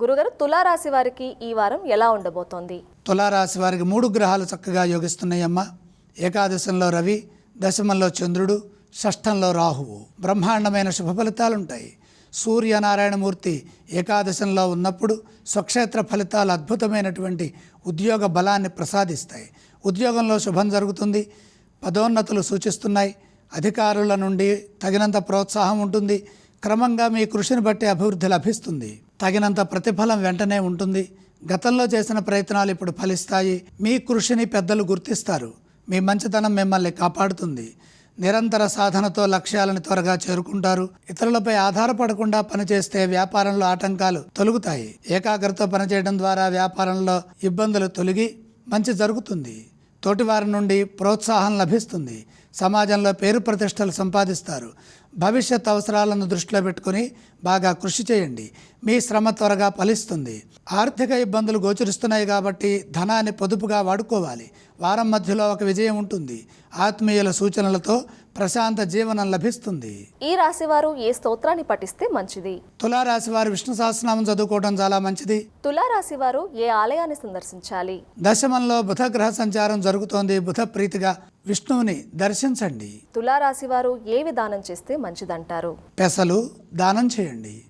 గురుగారు తులారాశి వారికి ఈ వారం ఎలా ఉండబోతోంది? తులారాశి వారికి మూడు గ్రహాలు చక్కగా యోగిస్తున్నాయమ్మ. ఏకాదశంలో రవి దశమంలో చంద్రుడు షష్ఠంలో రాహువు. బ్రహ్మాండమైన శుభ ఫలితాలుంటాయి. సూర్యనారాయణమూర్తి ఏకాదశంలో ఉన్నప్పుడు స్వక్షేత్ర ఫలితాలు అద్భుతమైనటువంటి ఉద్యోగ బలాన్ని ప్రసాదిస్తాయి. ఉద్యోగంలో శుభం జరుగుతుంది పదోన్నతులు సూచిస్తున్నాయి. అధికారుల నుండి తగినంత ప్రోత్సాహం ఉంటుంది. క్రమంగా మీ కృషిని బట్టి అభివృద్ధి లభిస్తుంది. తగినంత ప్రతిఫలం వెంటనే ఉంటుంది. గతంలో చేసిన ప్రయత్నాలు ఇప్పుడు ఫలిస్తాయి. మీ కృషిని పెద్దలు గుర్తిస్తారు. మీ మంచితనం మిమ్మల్ని కాపాడుతుంది. నిరంతర సాధనతో లక్ష్యాలను త్వరగా చేరుకుంటారు. ఇతరులపై ఆధారపడకుండా పనిచేస్తే వ్యాపారంలో ఆటంకాలు తొలుగుతాయి. ఏకాగ్రతతో పనిచేయడం ద్వారా వ్యాపారంలో ఇబ్బందులు తొలగి మంచి జరుగుతుంది. తోటివారి నుండి ప్రోత్సాహం లభిస్తుంది. సమాజంలో పేరు ప్రతిష్టలు సంపాదిస్తారు. భవిష్యత్ అవసరాలను దృష్టిలో పెట్టుకుని బాగా కృషి చేయండి. మీ శ్రమ త్వరగా ఫలిస్తుంది. ఆర్థిక ఇబ్బందులు గోచరిస్తున్నాయి కాబట్టి ధనాన్ని పొదుపుగా వాడుకోవాలి. వారం మధ్యలో ఒక విజయం ఉంటుంది. ఆత్మీయుల సూచనలతో ప్రశాంత జీవనం లభిస్తుంది. ఈ రాశి వారు ఏ స్తోత్రాన్ని పఠిస్తే మంచిది? తులారాశి వారు విష్ణు సహస్రనామం చదువుకోవడం చాలా మంచిది. తులారాశి వారు ఏ ఆలయాన్ని సందర్శించాలి? దశమంలో బుధ గ్రహ సంచారం జరుగుతోంది. బుధ ప్రీతిగా విష్ణువుని దర్శించండి. తులారాశి వారు ఏ విధానం చేస్తే మంచిదంటారు? పెసలు దానం చేయండి.